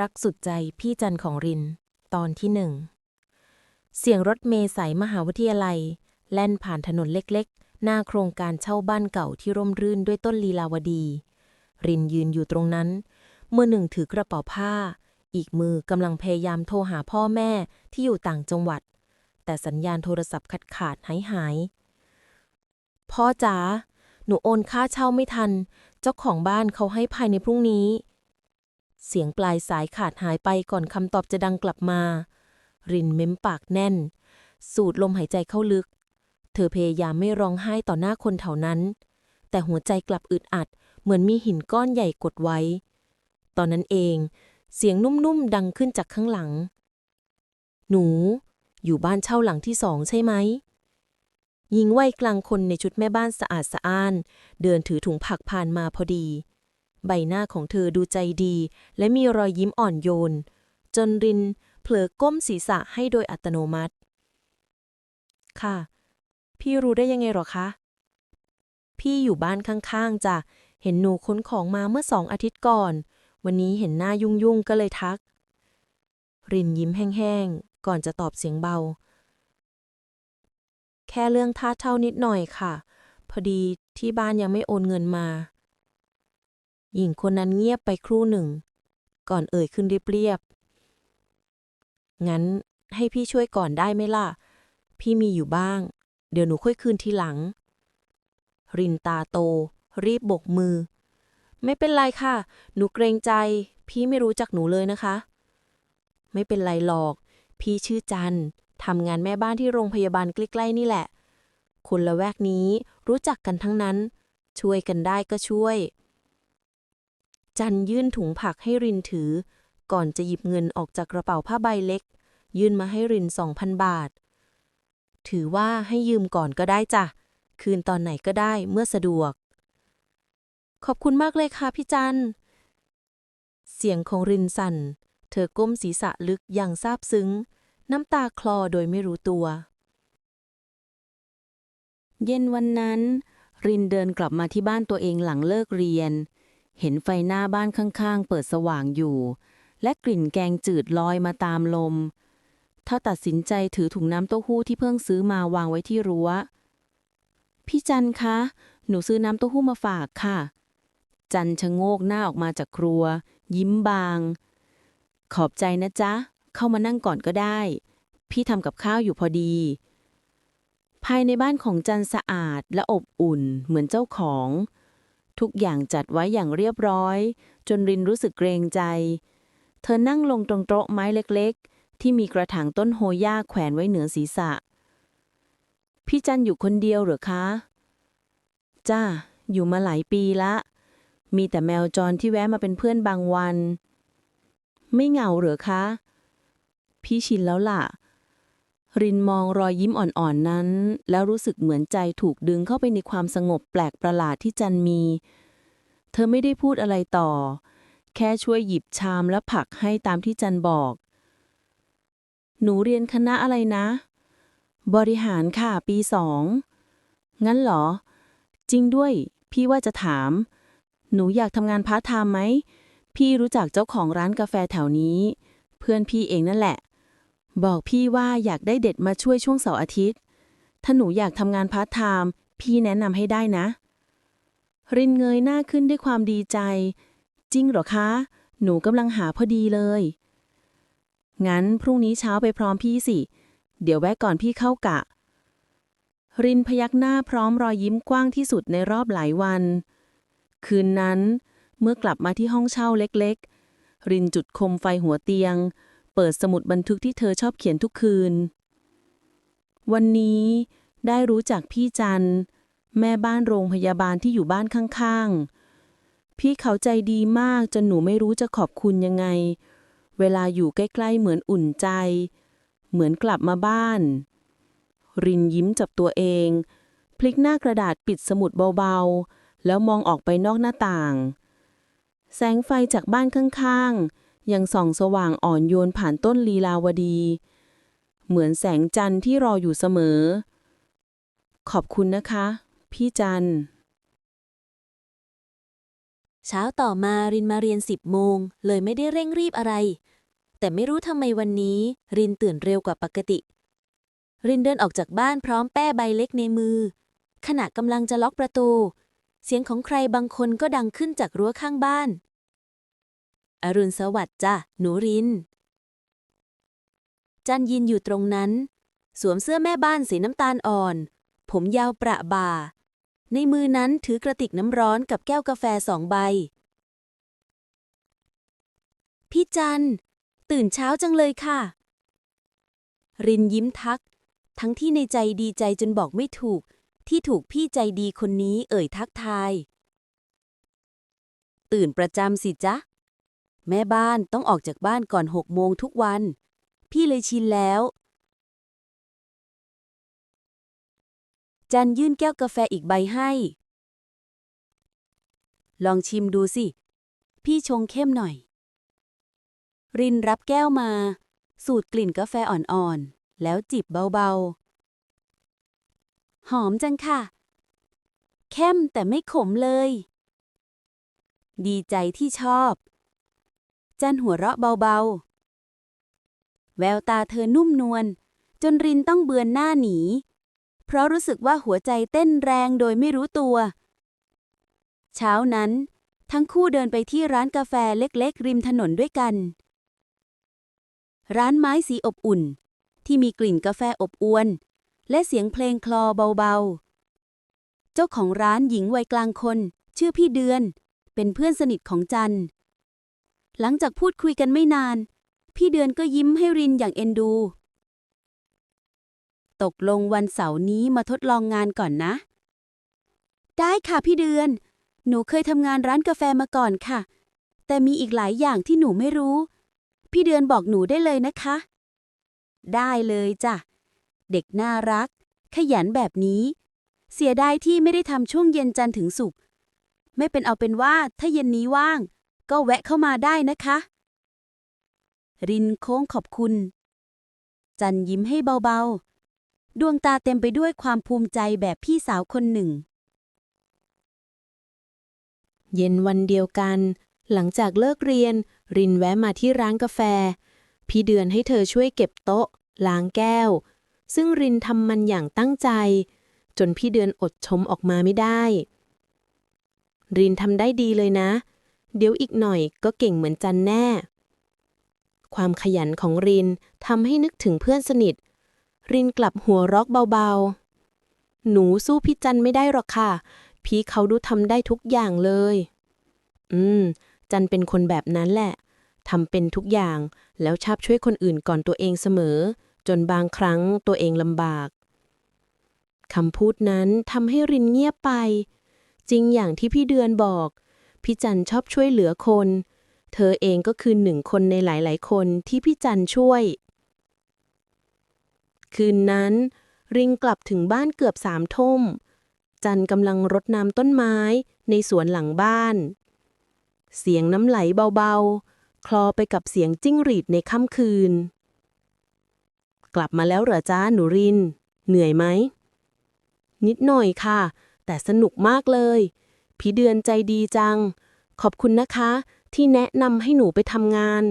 รักสุดใจพี่จันของริน ตอนที่หนึ่ง เสียงรถเมล์สายมหาวิทยาลัย แล่นผ่านถนนเล็กๆ หน้าโครงการเช่าบ้านเก่าที่ร่มรื่นด้วยต้นลีลาวดี รินยืนอยู่ตรงนั้น มือหนึ่งถือกระเป๋าผ้า อีกมือกำลังพยายามโทรหาพ่อแม่ที่อยู่ต่างจังหวัด แต่สัญญาณโทรศัพท์ขาดขาดหายหาย พ่อจ๋าหนูโอนค่าเช่าไม่ทัน เจ้าของบ้านเขาให้ภายในพรุ่งนี้ เสียงปลายสายขาดหายไปก่อนคำตอบจะดังกลับมา รินเม้มปากแน่น สูดลมหายใจเข้าลึก เธอพยายามไม่ร้องไห้ต่อหน้าคนแถวนั้น แต่หัวใจกลับอึดอัด เหมือนมีหินก้อนใหญ่กดไว้ ตอนนั้นเอง เสียงนุ่มๆดังขึ้นจากข้างหลัง หนู อยู่บ้านเช่าหลังที่สองใช่ไหมหญิงวัยกลางคนในชุดแม่บ้านสะอาดสะอ้าน เดินถือถุงผักผ่านมาพอดี ใบหน้าของเธอดูใจดี และมีรอยยิ้มอ่อนโยน จนรินเผลอก้มศีรษะให้โดยอัตโนมัติ ค่ะ พี่รู้ได้ยังไงหรอคะ พี่อยู่บ้านข้างๆจ้ะเห็นหนูค้นของมาเมื่อสองอาทิตย์ก่อน วันนี้เห็นหน้ายุ่งๆก็เลยทัก รินยิ้มแห้งๆ ก่อนจะตอบเสียงเบา แค่เรื่องท่าเช่านิดหน่อยค่ะ พอดีที่บ้านยังไม่โอนเงินมา หญิงคนนั้นเงียบไปครู่หนึ่ง ก่อนเอ่ยขึ้นเรียบๆ งั้นให้พี่ช่วยก่อนได้ไหมล่ะ พี่มีอยู่บ้าง เดี๋ยวหนูค่อยคืนทีหลัง รินตาโต รีบบกมือ ไม่เป็นไรค่ะ หนูเกรงใจ พี่ไม่รู้จักหนูเลยนะคะ ไม่เป็นไรหรอก พี่ชื่อจันทำงานแม่บ้านที่โรงพยาบาลใกล้ๆนี่แหละ คนละแวกนี้รู้จักกันทั้งนั้น ช่วยกันได้ก็ช่วย จันยื่นถุงผักให้รินถือ ก่อนจะหยิบเงินออกจากกระเป๋าผ้าใบเล็ก ยื่นมาให้รินสองพันบาท ถือว่าให้ยืมก่อนก็ได้จ้ะ คืนตอนไหนก็ได้เมื่อสะดวก ขอบคุณมากเลยค่ะพี่จัน เสียงของรินสั่น เธอก้มศีรษะลึกอย่างซาบซึ้ง น้ำตาคลอโดยไม่รู้ตัว เย็นวันนั้น รินเดินกลับมาที่บ้านตัวเองหลังเลิกเรียน เห็นไฟหน้าบ้านข้างๆ เปิดสว่างอยู่ และกลิ่นแกงจืดลอยมาตามลมเธอตัดสินใจถือถุงน้ำเต้าหู้ที่เพิ่งซื้อมาวางไว้ที่รั้ว พี่จันคะ หนูซื้อน้ำเต้าหู้มาฝากค่ะ จันชะโงกหน้าออกมาจากครัว ยิ้มบาง ขอบใจนะจ๊ะ เข้ามานั่งก่อนก็ได้ พี่ทำกับข้าวอยู่พอดีภายในบ้านของจันสะอาดและอบอุ่นเหมือนเจ้าของ ทุกอย่างจัดไว้อย่างเรียบร้อย จนรินรู้สึกเกรงใจ เธอนั่งลงตรงโต๊ะไม้เล็กๆ ที่มีกระถางต้นโฮย่าแขวนไว้เหนือศีรษะ พี่จันอยู่คนเดียวหรือคะ จ้า อยู่มาหลายปีละ มีแต่แมวจรที่แวะมาเป็นเพื่อนบางวัน ไม่เหงาหรือคะ พี่ชินแล้วล่ะ รินมองรอยยิ้มอ่อนๆนั้น แล้วรู้สึกเหมือนใจถูกดึงเข้าไปในความสงบแปลกประหลาดที่จันมี เธอไม่ได้พูดอะไรต่อ แค่ช่วยหยิบชามและผักให้ตามที่จันบอก หนูเรียนคณะอะไรนะ บริหารค่ะปีสอง งั้นเหรอ จริงด้วย พี่ว่าจะถาม หนูอยากทำงานพาร์ทไทม์ไหม พี่รู้จักเจ้าของร้านกาแฟแถวนี้ เพื่อนพี่เองนั่นแหละ บอกพี่ว่าอยากได้เด็ดมาช่วยช่วงเสาร์อาทิตย์ ถ้าหนูอยากทำงานพาร์ทไทม์พี่แนะนำให้ได้นะ รินเงยหน้าขึ้นด้วยความดีใจ จริงเหรอคะ หนูกำลังหาพอดีเลย งั้นพรุ่งนี้เช้าไปพร้อมพี่สิ เดี๋ยวแวะก่อนพี่เข้ากะ รินพยักหน้าพร้อมรอยยิ้มกว้างที่สุดในรอบหลายวัน คืนนั้นเมื่อกลับมาที่ห้องเช่าเล็กๆ รินจุดโคมไฟหัวเตียง เปิดสมุดบันทึกที่เธอชอบเขียนทุกคืน วันนี้ได้รู้จักพี่จัน แม่บ้านโรงพยาบาลที่อยู่บ้านข้างๆ พี่เขาใจดีมากจนหนูไม่รู้จะขอบคุณยังไง เวลาอยู่ใกล้ๆเหมือนอุ่นใจ เหมือนกลับมาบ้าน รินยิ้มจับตัวเอง พลิกหน้ากระดาษปิดสมุดเบาๆ แล้วมองออกไปนอกหน้าต่าง แสงไฟจากบ้านข้างๆ ยังส่องสว่างอ่อนโยนผ่านต้นลีลาวดี เหมือนแสงจันทร์ที่รออยู่เสมอ ขอบคุณนะคะ พี่จันทร์เช้าต่อมารินมาเรียนสิบโมง เลยไม่ได้เร่งรีบอะไร แต่ไม่รู้ทำไมวันนี้ รินตื่นเร็วกว่าปกติ รินเดินออกจากบ้านพร้อมแป้ใบเล็กในมือ ขณะกำลังจะล็อกประตู เสียงของใครบางคนก็ดังขึ้นจากรั้วข้างบ้าน อรุณสวัสดิ์จ้ะหนูริน จันยินอยู่ตรงนั้น สวมเสื้อแม่บ้านสีน้ำตาลอ่อน ผมยาวประบ่า ในมือนั้นถือกระติกน้ำร้อนกับแก้วกาแฟสองใบ พี่จัน ตื่นเช้าจังเลยค่ะ รินยิ้มทัก ทั้งที่ในใจดีใจจนบอกไม่ถูก ที่ถูกพี่ใจดีคนนี้เอ่ยทักทาย ตื่นประจำสิจ๊ะ แม่บ้านต้องออกจากบ้านก่อนหกโมงทุกวัน พี่เลยชินแล้ว จันยื่นแก้วกาแฟอีกใบให้ ลองชิมดูสิ พี่ชงเข้มหน่อย รินรับแก้วมา สูดกลิ่นกาแฟอ่อนๆ แล้วจิบเบาๆ หอมจังค่ะ เข้มแต่ไม่ขมเลย ดีใจที่ชอบ จันหัวเราะเบาๆ แววตาเธอนุ่มนวลจนรินต้องเบือนหน้าหนี เพราะรู้สึกว่าหัวใจเต้นแรงโดยไม่รู้ตัว เช้านั้น ทั้งคู่เดินไปที่ร้านกาแฟเล็กๆ ริมถนนด้วยกัน ร้านไม้สีอบอุ่น ที่มีกลิ่นกาแฟอบอวน และเสียงเพลงคลอเบาๆ เจ้าของร้านหญิงวัยกลางคน ชื่อพี่เดือน เป็นเพื่อนสนิทของจัน หลังจากพูดคุยกันไม่นาน พี่เดือนก็ยิ้มให้รินอย่างเอ็นดู ตกลงวันเสาร์นี้มาทดลองงานก่อนนะ ได้ค่ะพี่เดือน หนูเคยทำงานร้านกาแฟมาก่อนค่ะ แต่มีอีกหลายอย่างที่หนูไม่รู้ พี่เดือนบอกหนูได้เลยนะคะ ได้เลยจ้ะ เด็กน่ารัก ขยันแบบนี้ เสียดายที่ไม่ได้ทำช่วงเย็นจันทร์ถึงศุกร์ไม่เป็นเอาเป็นว่าถ้าเย็นนี้ว่าง ก็แวะเข้ามาได้นะคะ รินโค้งขอบคุณ จันยิ้มให้เบาๆ ดวงตาเต็มไปด้วยความภูมิใจแบบพี่สาวคนหนึ่ง เย็นวันเดียวกัน หลังจากเลิกเรียน รินแวะมาที่ร้านกาแฟ พี่เดือนให้เธอช่วยเก็บโต๊ะ ล้างแก้ว ซึ่งรินทำมันอย่างตั้งใจ จนพี่เดือนอดชมออกมาไม่ได้ รินทำได้ดีเลยนะเเดี๋ยวอีกหน่อยก็เก่งเหมือนจันแน่ ความขยันของรินทำให้นึกถึงเพื่อนสนิท รินกลับหัวรอกเบาๆ หนูสู้พี่จันไม่ได้หรอกค่ะ พี่เขาดูทำได้ทุกอย่างเลย อืม จันเป็นคนแบบนั้นแหละทำเป็นทุกอย่าง แล้วชอบช่วยคนอื่นก่อนตัวเองเสมอ จนบางครั้งตัวเองลำบากคำพูดนั้นทำให้รินเงียบไป จริงอย่างที่พี่เดือนบอก พี่จันชอบช่วยเหลือคน เธอเองก็คือหนึ่งคนในหลาย ๆ คนที่พี่จันช่วย คืนนั้น ริงกลับถึงบ้านเกือบสามทุ่มจันกำลังรดน้ำต้นไม้ในสวนหลังบ้าน เสียงน้ำไหลเบา ๆ คลอไปกับเสียงจิ้งหรีดในค่ำคืน กลับมาแล้วเหรอจ้าหนูริน เหนื่อยไหม นิดหน่อยค่ะ แต่สนุกมากเลย พี่เดือนใจดีจัง ขอบคุณนะคะ ที่แนะนำให้หนูไปทำงาน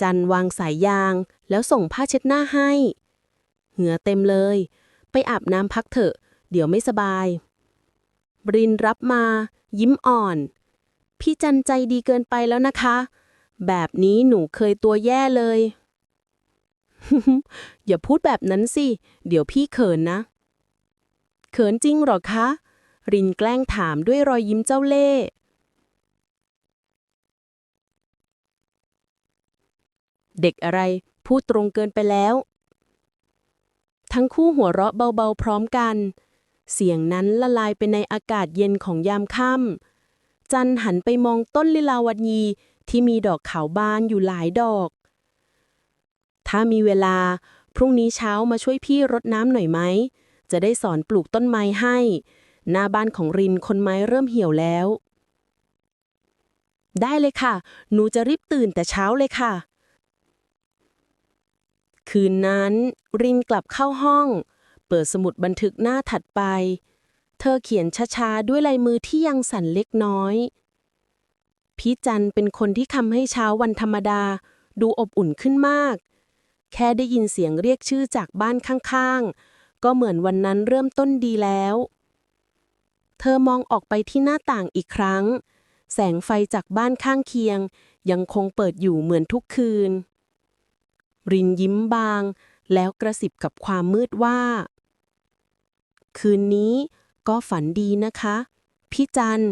จันวางสายยางแล้วส่งผ้าเช็ดหน้าให้ เหงื่อเต็มเลย ไปอาบน้ำพักเถอะ เดี๋ยวไม่สบาย บรินรับมา ยิ้มอ่อน พี่จันใจดีเกินไปแล้วนะคะ แบบนี้หนูเคยตัวแย่เลย อย่าพูดแบบนั้นสิ เดี๋ยวพี่เขินนะ เขินจริงหรอคะ รินแกล้งถามด้วยรอยยิ้มเจ้าเล่ห์เด็กอะไร พูดตรงเกินไปแล้ว ทั้งคู่หัวเราะเบาๆพร้อมกัน เสียงนั้นละลายไปในอากาศเย็นของยามค่ำจันหันไปมองต้นลิลาวดีที่มีดอกขาวบานอยู่หลายดอก ถ้ามีเวลา พรุ่งนี้เช้ามาช่วยพี่รดน้ำหน่อยไหม จะได้สอนปลูกต้นไม้ให้ หน้าบ้านของรินคนไม้เริ่มเหี่ยวแล้ว ได้เลยค่ะ หนูจะรีบตื่นแต่เช้าเลยค่ะ คืนนั้น รินกลับเข้าห้อง เปิดสมุดบันทึกหน้าถัดไป เธอเขียนช้าๆ ด้วยลายมือที่ยังสั่นเล็กน้อย พี่จันเป็นคนที่ทำให้เช้าวันธรรมดา ดูอบอุ่นขึ้นมาก แค่ได้ยินเสียงเรียกชื่อจากบ้านข้างๆ ก็เหมือนวันนั้นเริ่มต้นดีแล้ว เธอมองออกไปที่หน้าต่างอีกครั้ง แสงไฟจากบ้านข้างเคียง ยังคงเปิดอยู่เหมือนทุกคืน รินยิ้มบาง แล้วกระสิบกับความมืดว่า คืนนี้ก็ฝันดีนะคะ พี่จัน